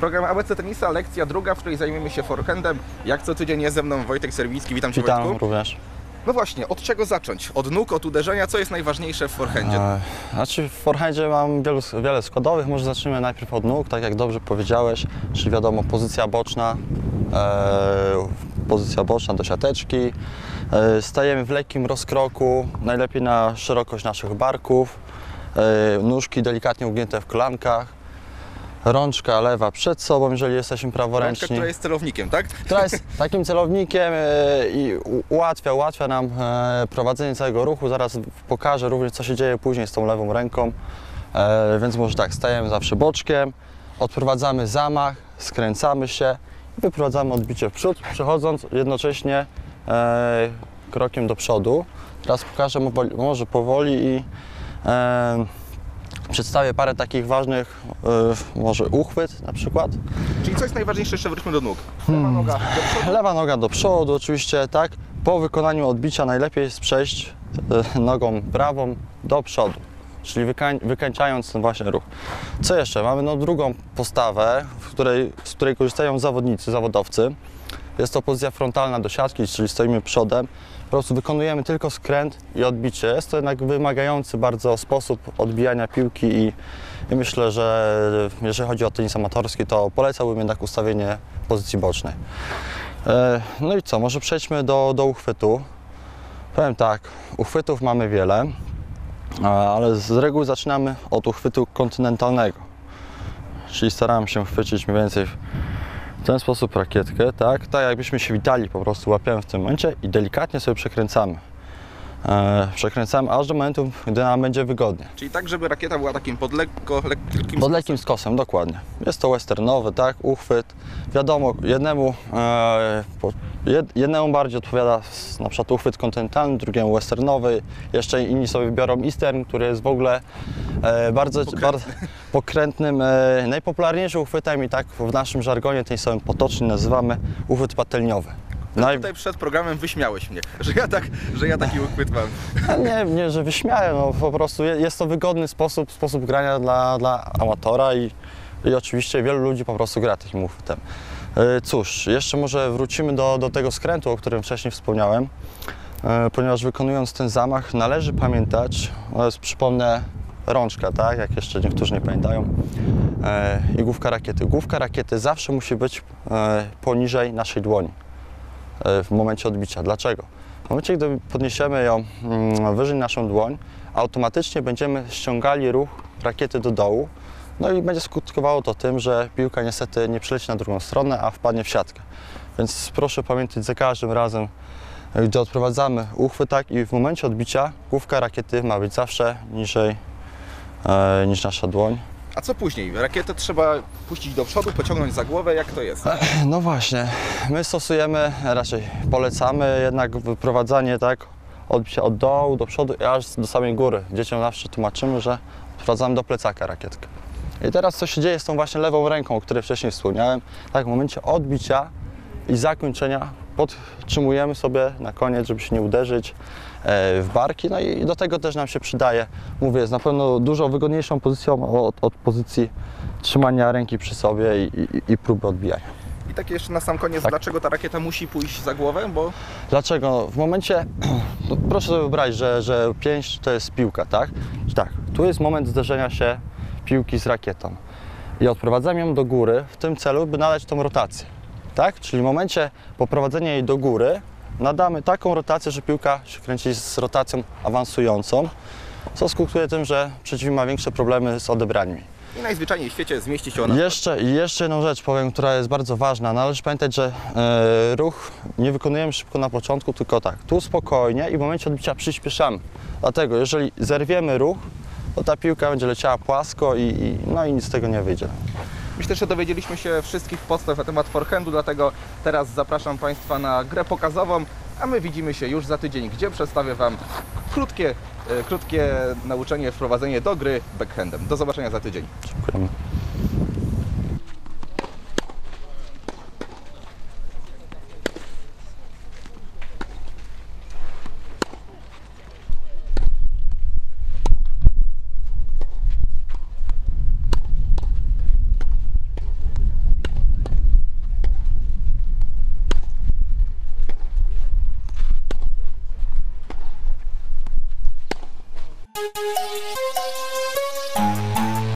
Program ABC Tenisa, lekcja druga, w której zajmiemy się forehandem. Jak co tydzień jest ze mną Wojtek Serwicki. Witam Cię Witam Wojtku. również. No właśnie, od czego zacząć? Od nóg, od uderzenia? Co jest najważniejsze w forehandzie? E, Znaczy w forehandzie mam wielu, wiele składowych, może zacznijmy najpierw od nóg, tak jak dobrze powiedziałeś, czyli wiadomo pozycja boczna, e, pozycja boczna do siateczki, stajemy w lekkim rozkroku, najlepiej na szerokość naszych barków, e, nóżki delikatnie ugnięte w kolankach, rączka lewa przed sobą, jeżeli jesteśmy Rączka, praworęczni. która jest celownikiem, tak? która jest takim celownikiem e, i ułatwia, ułatwia nam e, prowadzenie całego ruchu. Zaraz pokażę również, co się dzieje później z tą lewą ręką. E, Więc może tak, stajemy zawsze boczkiem, odprowadzamy zamach, skręcamy się i wyprowadzamy odbicie w przód, przechodząc jednocześnie e, krokiem do przodu. Teraz pokażę mo- może powoli i e, przedstawię parę takich ważnych, e, może uchwyt na przykład. Czyli co jest najważniejsze, jeszcze wróćmy do nóg. Lewa Hmm. noga do przodu. Lewa noga do przodu, oczywiście, tak. Po wykonaniu odbicia najlepiej jest przejść e, nogą prawą do przodu, czyli wykań, wykańczając ten właśnie ruch. Co jeszcze? Mamy no, drugą postawę, w której, z której korzystają zawodnicy, zawodowcy. Jest to pozycja frontalna do siatki, czyli stoimy przodem. Po prostu wykonujemy tylko skręt i odbicie. Jest to jednak wymagający bardzo sposób odbijania piłki i, i myślę, że jeżeli chodzi o tenis amatorski, to polecałbym jednak ustawienie pozycji bocznej. E, No i co, może przejdźmy do, do uchwytu. Powiem tak, uchwytów mamy wiele, ale z reguły zaczynamy od uchwytu kontynentalnego. Czyli staramy się chwycić mniej więcej w ten sposób rakietkę, tak? Tak jakbyśmy się witali, po prostu łapiemy w tym momencie i delikatnie sobie przekręcamy. E, przekręcamy aż do momentu, gdy nam będzie wygodnie. Czyli tak, żeby rakieta była takim pod lekko, lekkim Pod lekkim skosem, dokładnie. Jest to westernowy, tak, uchwyt. Wiadomo, jednemu, e, jednemu bardziej odpowiada na przykład uchwyt kontynentalny, drugiemu westernowy. Jeszcze inni sobie wybiorą eastern, który jest w ogóle e, bardzo Pokrętny. bardzo pokrętnym. E, najpopularniejszym uchwytem i tak w naszym żargonie tenisowym potocznie nazywamy uchwyt patelniowy. Naj, Tutaj przed programem wyśmiałeś mnie, że ja, tak, że ja taki uchwyt mam. Nie, nie, że wyśmiałem, no po prostu je- jest to wygodny sposób, sposób grania dla, dla amatora i, i oczywiście wielu ludzi po prostu gra takim uchwytem. E, Cóż, jeszcze może wrócimy do, do tego skrętu, o którym wcześniej wspomniałem, e, ponieważ wykonując ten zamach należy pamiętać, jest przypomnę rączka, tak, jak jeszcze niektórzy nie pamiętają, e, i główka rakiety. Główka rakiety zawsze musi być poniżej naszej dłoni w momencie odbicia. Dlaczego? W momencie, gdy podniesiemy ją mm, wyżej naszą dłoń, automatycznie będziemy ściągali ruch rakiety do dołu, no i będzie skutkowało to tym, że piłka niestety nie przeleci na drugą stronę, a wpadnie w siatkę. Więc proszę pamiętać za każdym razem, gdy odprowadzamy uchwyt, tak i w momencie odbicia główka rakiety ma być zawsze niżej e, niż nasza dłoń. A co później? Rakietę trzeba puścić do przodu, pociągnąć za głowę, jak to jest? No właśnie, my stosujemy, raczej polecamy jednak wyprowadzanie tak odbicia od dołu do przodu i aż do samej góry. Dzieciom zawsze tłumaczymy, że wprowadzamy do plecaka rakietkę. I teraz co się dzieje z tą właśnie lewą ręką, o której wcześniej wspomniałem, tak w momencie odbicia i zakończenia podtrzymujemy sobie na koniec, żeby się nie uderzyć e, w barki, no i do tego też nam się przydaje. Mówię, jest na pewno dużo wygodniejszą pozycją od, od pozycji trzymania ręki przy sobie i, i, i próby odbijania. I tak jeszcze na sam koniec, Tak. dlaczego ta rakieta musi pójść za głowę? Bo Dlaczego? W momencie, no proszę sobie wyobrazić, że, że pięść to jest piłka, tak? Tak, tu jest moment zderzenia się piłki z rakietą i odprowadzamy ją do góry w tym celu, by nadać tą rotację, tak? Czyli w momencie poprowadzenia jej do góry nadamy taką rotację, że piłka się kręci z rotacją awansującą, co skutkuje tym, że przeciwnik ma większe problemy z odebraniem i najzwyczajniej w świecie zmieści się ona. Jeszcze, jeszcze jedną rzecz powiem, która jest bardzo ważna. Należy pamiętać, że e, ruch nie wykonujemy szybko na początku, tylko tak, tu spokojnie i w momencie odbicia przyspieszamy. Dlatego jeżeli zerwiemy ruch, to ta piłka będzie leciała płasko i, i, no i nic z tego nie wyjdzie. Myślę, że dowiedzieliśmy się wszystkich podstaw na temat forehandu, dlatego teraz zapraszam Państwa na grę pokazową, a my widzimy się już za tydzień, gdzie przedstawię Wam krótkie, e, krótkie nauczenie, wprowadzenie do gry backhandem. Do zobaczenia za tydzień. Dziękujemy.